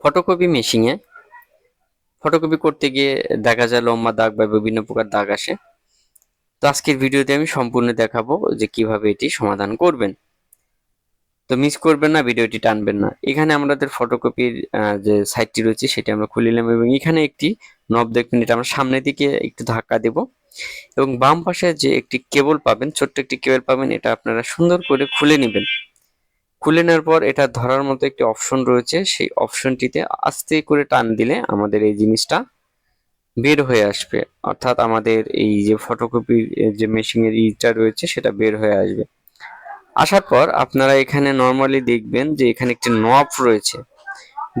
Photocopy মেশিনে photocopy করতে গিয়ে দেখা যায় লম্বা দাগ বা বিভিন্ন প্রকার দাগ আসে। তো আজকের ভিডিওতে আমি সম্পূর্ণ দেখাবো যে কীভাবে এটি সমাধান করবেন। তো মিস করবেন না, ভিডিওটি টানবেন না। এখানে আমাদের ফটোকপির যে সাইটটি রয়েছে সেটি আমরা খুলে নিলাম এবং এখানে একটি নব দেখবেন, এটা আমরা সামনের দিকে একটু ধাক্কা দেব। এবং বাম পাশে যে একটি কেবল পাবেন, ছোট্ট একটি কেবল পাবেন, এটা আপনারা সুন্দর করে খুলে নেবেন। খুলে নেওয়ার পর এটা ধরার মতো একটি অপশন রয়েছে। সেই অপশনটিতে আস্তে করে টান দিলে আমাদের এই জিনিসটা বের হয়ে আসবে। অর্থাৎ আমাদের এই যে ফটোকপির যে মেশিনের ইটা রয়েছে, সেটা বের হয়ে আসবে। আসার পর আপনারা এখানে নর্মালি দেখবেন যে এখানে একটি নব রয়েছে।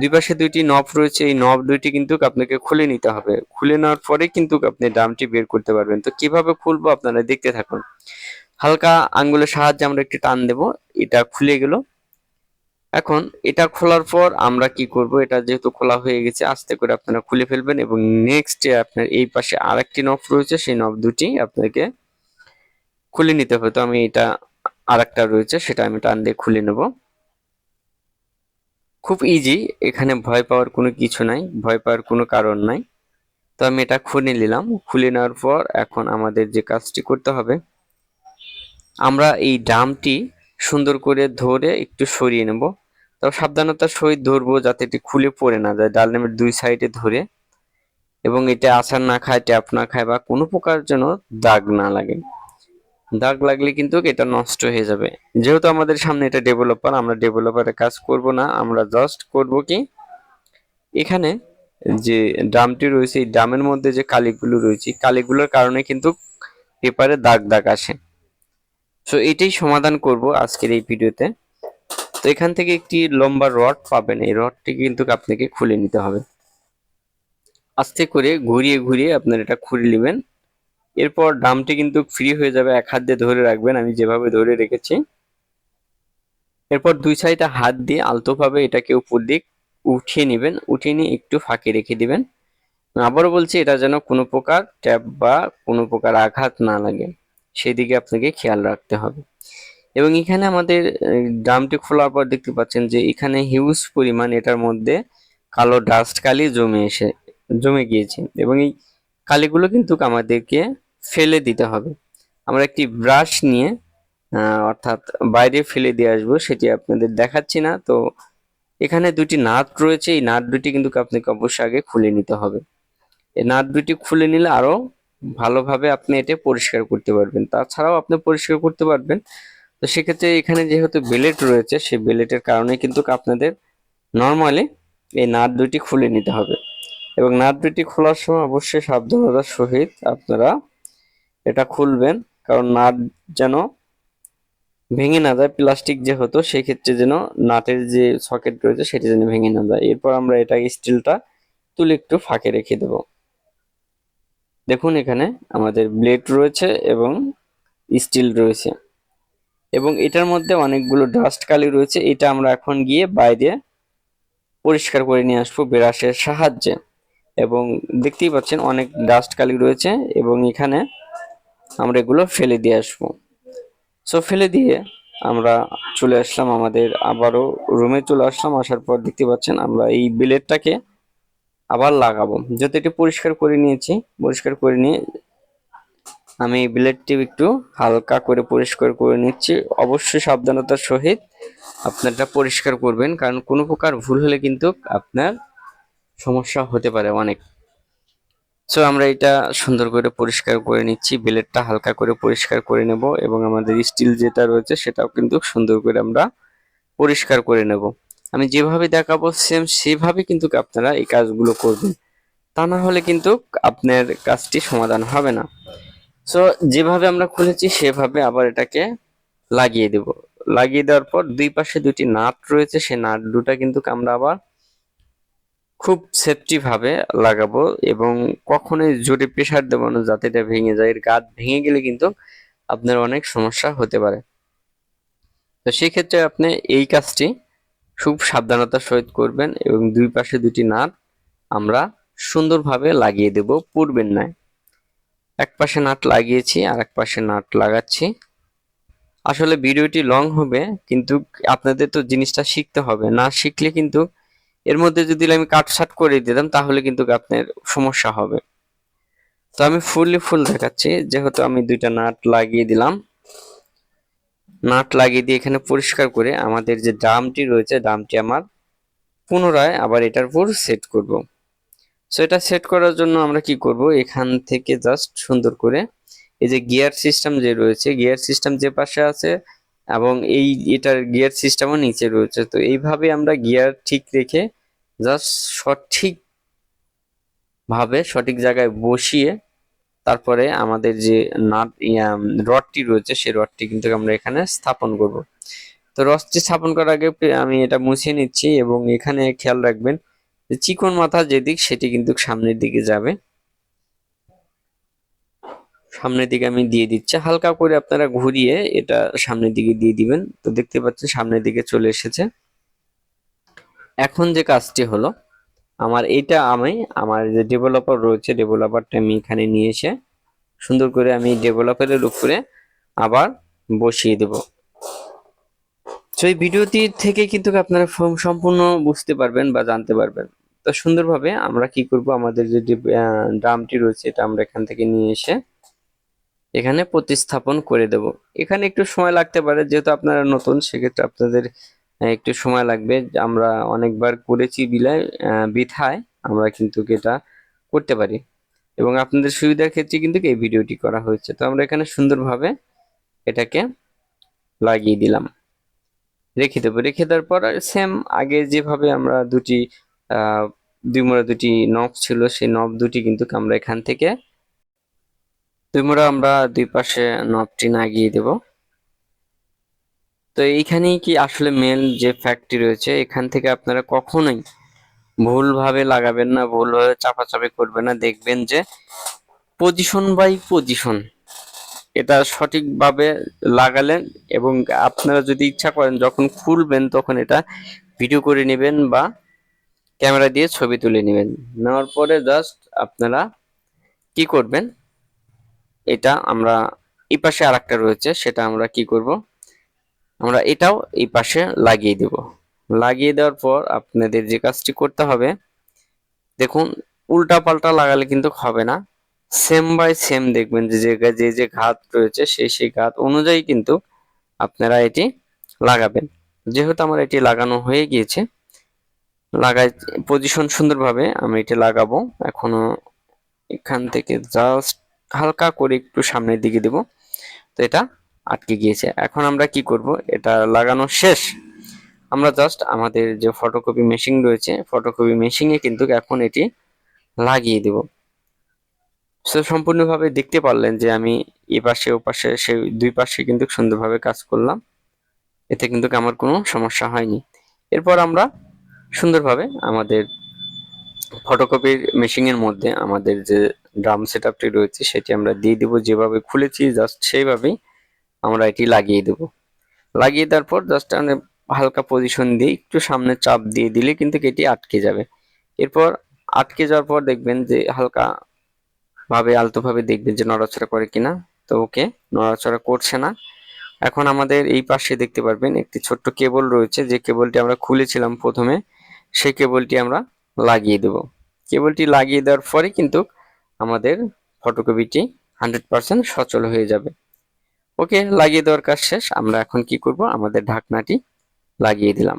দুই পাশে দুইটি নব রয়েছে। এই নব দুইটি কিন্তু আপনাকে খুলে নিতে হবে। খুলে নেওয়ার পরে কিন্তু আপনি ড্রামটি বের করতে পারবেন। তো কীভাবে খুলবো আপনারা দেখতে থাকুন। হালকা আঙ্গুলের সাহায্যে আমরা একটি টান দেব, এটা খুলে গেল। এখন এটা খোলার পর আমরা কি করব, এটা যেহেতু খোলা হয়ে গেছে, আস্তে করে আপনারা খুলে ফেলবেন এবং নেক্সট আপনার এই পাশে আরেকটি নব রয়েছে, সেই নব দুটি আপনাকে খুলে নিতে হবে। তো আমি এটা আরেকটা রয়েছে, সেটা আমি টান দিয়ে খুলে নেব। খুব ইজি এখানে ভয় পাওয়ার কোনো কিছু নাই, ভয় পাওয়ার কোনো কারণ নাই। তো আমি এটা খুলে নিলাম, খুলে নেওয়ার পর এখন আমাদের যে কাজটি করতে হবে আমরা এই ড্রামটি সুন্দর করে ধরে একটু সরিয়ে নেব। তবে সাবধানতার সহিত ধরবো যাতে এটি খুলে পড়ে না যায়, ডাল নামের দুই সাইডে ধরে। এবং এটা আচার না খায়, ট্যাপ না খায় বা কোনো প্রকার যেন দাগ না লাগে। দাগ লাগলে কিন্তু এটা নষ্ট হয়ে যাবে। যেহেতু আমাদের সামনে এটা ডেভেলপার আমরা ডেভেলপারে কাজ করব না, আমরা জাস্ট করব কি, এখানে যে ড্রামটি রয়েছে, এই ড্রামের মধ্যে যে কালিগুলো রয়েছে কালিগুলোর কারণে কিন্তু পেপারে দাগ দাগ আসে। সো এটাই সমাধান করব আজকের এই ভিডিওতে। তো, এখান থেকে একটি লম্বা রড পাবেন। এই রডটি কিন্তু আপনাকে খুলে নিতে হবে। আস্তে করে ঘুরিয়ে ঘুরিয়ে আপনার এটা খুলে নেবেন। এরপর ড্রামটি কিন্তু ফ্রি হয়ে যাবে। এক হাত দিয়ে ধরে রাখবেন। আমি যেভাবে ধরে রেখেছি। এরপর দুই সাইডে হাত দিয়ে আলতোভাবে এটাকে উপর দিক উঠিয়ে নেবেন। উঠিয়ে নিয়ে একটু ফাঁকে রেখে দিবেন। আবারও বলছি, এটা যেন কোনো প্রকার ট্যাপ বা কোনো প্রকার আঘাত না লাগে। সেদিকে আপনাকে খেয়াল রাখতে হবে। এবং এখানে আমাদের ড্রামটি খোলার পর দেখতে পাচ্ছেন যে এখানে হিউজ পরিমাণ এটার মধ্যে কালো ডাস্ট কালি জমে এসে, জমে গিয়েছে। এবং এই কালিগুলো কিন্তু আমাদেরকে ফেলে দিতে হবে। আমরা একটি ব্রাশ নিয়ে অর্থাৎ বাইরে ফেলে দিয়ে আসব, সেটি আপনাদের দেখাচ্ছি না। তো এখানে দুটি নাট রয়েছে। এই নাট দুটি কিন্তু আপনাকে অবশ্যই আগে খুলে নিতে হবে। এই নাট দুটি খুলে নিলে আরও ভালোভাবে আপনি এটা পরিষ্কার করতে পারবেন। তাছাড়াও আপনি পরিষ্কার করতে পারবেন। তো সেক্ষেত্রে এখানে যেহেতু বেলেট রয়েছে, সেই বেলেটের কারণে কিন্তু আপনাদের নর্মালি এই নাট দুটি খুলে নিতে হবে। এবং নাট দুটি খোলার সময় অবশ্যই সাবধানতার সহিত আপনারা এটা খুলবেন। কারণ নাট যেন ভেঙে না যায়, প্লাস্টিক যেহেতু, সেক্ষেত্রে যেন নাটের যে সকেট রয়েছে, সেটি যেন ভেঙে না যায়। এরপর আমরা এটা স্টিলটা তুলে একটু ফাঁকে রেখে দেব। দেখুন এখানে আমাদের ব্লেড রয়েছে এবং স্টিল রয়েছে। এবং এটার মধ্যে অনেকগুলো ডাস্ট কালি রয়েছে, এটা আমরা এখন গিয়ে বাইরে পরিষ্কার করে নিয়ে আসব ব্রাশের সাহায্যে। এবং দেখতেই পাচ্ছেন অনেক ডাস্ট কালি রয়েছে এবং এখানে আমরা এগুলো ফেলে দিয়ে আসব। সো ফেলে দিয়ে আমরা চলে আসলাম আমাদের আবারও রুমে চলে আসলাম, আসার পর দেখতে পাচ্ছেন আমরা এই ব্লেডটাকে আবার লাগাবো। যেহেতু এটি পরিষ্কার করে নিয়েছি, পরিষ্কার করে নিয়ে আমি ব্লেডটি একটু হালকা করে পরিষ্কার করে নিচ্ছি। অবশ্যই সাবধানতার সহিত আপনারটা পরিষ্কার করবেন, কারণ কোনো প্রকার ভুল হলে কিন্তু আপনার সমস্যা হতে পারে অনেক। সো আমরা এটা সুন্দর করে পরিষ্কার করে নিচ্ছি, ব্লেডটা হালকা করে পরিষ্কার করে নেব এবং আমাদের স্টিল যেটা রয়েছে সেটাও কিন্তু সুন্দর করে আমরা পরিষ্কার করে নেব। আমি যেভাবে দেখাবো সেম সেভাবে কিন্তু আপনারা এই কাজগুলো করবেন। তা না হলে কিন্তু আপনার কাজটি সমাধান হবে না। সো যেভাবে আমরা খুলেছি, সেভাবে আবার এটাকে লাগিয়ে দেব। লাগিয়ে দেওয়ার পর দুই পাশে দুটি নাট রয়েছে সেই নাট দুটা কিন্তু আমরা আবার খুব সেফটি ভাবে লাগাবো এবং কখনোই জোরে প্রেসার দেবো না, যাতে এটা ভেঙে যায়। এর গাছ ভেঙে গেলে কিন্তু আপনার অনেক সমস্যা হতে পারে। তো সেই ক্ষেত্রে আপনি এই কাজটি খুব সাবধানতার সহিত করবেন এবং দুই পাশে দুটি নাট আমরা সুন্দরভাবে লাগিয়ে দেব পূর্বের নাই এক পাশে নাট লাগিয়েছি আর এক পাশে নাট লাগাচ্ছি। আসলে ভিডিওটি লং হবে, কিন্তু আপনাদের তো জিনিসটা শিখতে হবে। না শিখলে কিন্তু এর মধ্যে যদি আমি কাটসাট করে দিতাম, তাহলে কিন্তু আপনার সমস্যা হবে। তো আমি ফুললি ফুল দেখাচ্ছি, যেহেতু আমি দুইটা নাট লাগিয়ে দিলাম। নাট লাগিয়ে দিয়ে এখানে পরিষ্কার করে আমাদের যে ড্রামটি রয়েছে, ড্রামটি আমার পুনরায় আবার এটার উপর সেট করব। সো এটা সেট করার জন্য আমরা কি করব? এখান থেকে জাস্ট সুন্দর করে এই যে গিয়ার সিস্টেম যে রয়েছে গিয়ার সিস্টেম যে পাশে আছে এবং এই এটার গিয়ার সিস্টেমও নিচে রয়েছে। তো এইভাবে আমরা গিয়ার ঠিক রেখে জাস্ট সঠিক ভাবে সঠিক জায়গায় বসিয়ে তারপরে আমাদের যে নাট রডটি রয়েছে, সেই রডটি কিন্তু আমরা এখানে স্থাপন করব। তো রডটি স্থাপন করার আগে আমি এটা মুছিয়ে নিচ্ছি এবং এখানে খেয়াল রাখবেন যে চিকন মাথা যেদিক, সেটি কিন্তু সামনের দিকে যাবে। সামনের দিকে আমি দিয়ে দিচ্ছি। হালকা করে আপনারা ঘুরিয়ে এটা সামনের দিকে দিয়ে দিবেন। তো দেখতে পাচ্ছেন সামনের দিকে চলে এসেছে। এখন যে কাজটি হলো আমার এইটা আমি, আমার যে ডেভেলপার রয়েছে ডেভেলপারটা আমি এখানে নিয়ে এসে সুন্দর করে আমি ডেভেলপারের উপরে আবার বসিয়ে দেব। তো এই ভিডিওটি থেকে কিন্তু আপনারা ফ- সম্পূর্ণ বুঝতে পারবেন বা জানতে পারবেন। তো সুন্দরভাবে আমরা কি করব? আমাদের যে ড্রামটি রয়েছে, এটা আমরা এখান থেকে নিয়ে এসে এখানে প্রতিস্থাপন করে দেব। এখানে একটু সময় লাগতে পারে, যেহেতু আপনারা নতুন, সেক্ষেত্রে আপনাদের একটু সময় লাগবে। আমরা অনেকবার করেছি আহ, বিথায়। আমরা কিন্তু এটা করতে পারি। এবং আপনাদের সুবিধার ক্ষেত্রে কিন্তু এই ভিডিওটি করা হয়েছে। তো আমরা এখানে সুন্দরভাবে এটাকে লাগিয়ে দিলাম। রেখে দেবো। রেখে দেওয়ার পর সেম আগে যেভাবে আমরা দুটি দুই মোড়া দুটি নব ছিল সেই নব দুটি কিন্তু আমরা এখান থেকে দুই মোড়া আমরা দুই পাশে নবটি লাগিয়ে দেব। তো এইখানেই কি আসলে মেন যে ফ্যাক্টরি রয়েছে, এখান থেকে আপনারা কখনোই ভুলভাবে লাগাবেন না, ভুলভাবে চাপাচাপি করবেন না। দেখবেন যে পজিশন বাই পজিশন এটা সঠিকভাবে লাগালেন এবং আপনারা যদি ইচ্ছা করেন যখন খুলবেন তখন এটা ভিডিও করে নেবেন বা ক্যামেরা দিয়ে ছবি তুলে নেবেন। নেওয়ার পরে জাস্ট আপনারা কি করবেন? এটা আমরা এই পাশে আরেকটা রয়েছে, সেটা আমরা কি করব? আমরা এটাও এই পাশে লাগিয়ে দেব। লাগিয়ে দেওয়ার পর আপনাদের যে কাজটি করতে হবে, দেখুন উল্টা পাল্টা লাগালে কিন্তু হবে না। সেম বাই সেম দেখবেন যে যে যে যে ঘাত রয়েছে সেই সেই ঘাত অনুযায়ী কিন্তু আপনারা এটি লাগাবেন। যেহেতু আমার এটি লাগানো হয়ে গিয়েছে, লাগাই পজিশন সুন্দরভাবে আমি এটি লাগাবো। এখনও এখান থেকে জাস্ট হালকা করে একটু সামনের দিকে দেব। তো এটা আটকে গিয়েছে। এখন আমরা কি করব? এটা লাগানো শেষ। আমরা জাস্ট আমাদের যে ফটোকপি মেশিন রয়েছে ফটোকপি মেশিনে কিন্তু এখন এটি লাগিয়ে দেব। সো সম্পূর্ণভাবে দেখতে পারলেন যে আমি এ পাশে, ও পাশে, সে দুই পাশে কিন্তু সুন্দরভাবে কাজ করলাম। এতে কিন্তু আমার কোনো সমস্যা হয়নি। এরপর আমরা সুন্দরভাবে আমাদের ফটোকপির মেশিনের মধ্যে আমাদের যে ড্রাম সেটআপটি রয়েছে, সেটি আমরা দিয়ে দেব। যেভাবে খুলেছি জাস্ট সেইভাবেই আমরা এটি লাগিয়ে দেব। লাগিয়ে দেওয়ার পর জাস্ট আমরা হালকা পজিশন দিয়ে একটু সামনে চাপ দিয়ে দিলে কিন্তু এটি আটকে যাবে। এরপর আটকে যাওয়ার পর দেখবেন যে হালকা ভাবে, আলতো ভাবে দেখবেন যে নড়াচড়া করে কিনা। তো ওকে, নড়াচড়া করছে না। এখন আমাদের এই পাশে দেখতে পারবেন একটি ছোট্ট কেবল রয়েছে। যে কেবলটি আমরা খুলেছিলাম প্রথমে, সেই কেবলটি আমরা লাগিয়ে দেব। কেবলটি লাগিয়ে দেওয়ার পরে কিন্তু আমাদের ফটোকপিটি হান্ড্রেড পার্সেন্ট সচল হয়ে যাবে। ওকে লাগিয়ে দেওয়ার কাজ শেষ। আমরা এখন কি করব? আমাদের ঢাকনাটি লাগিয়ে দিলাম।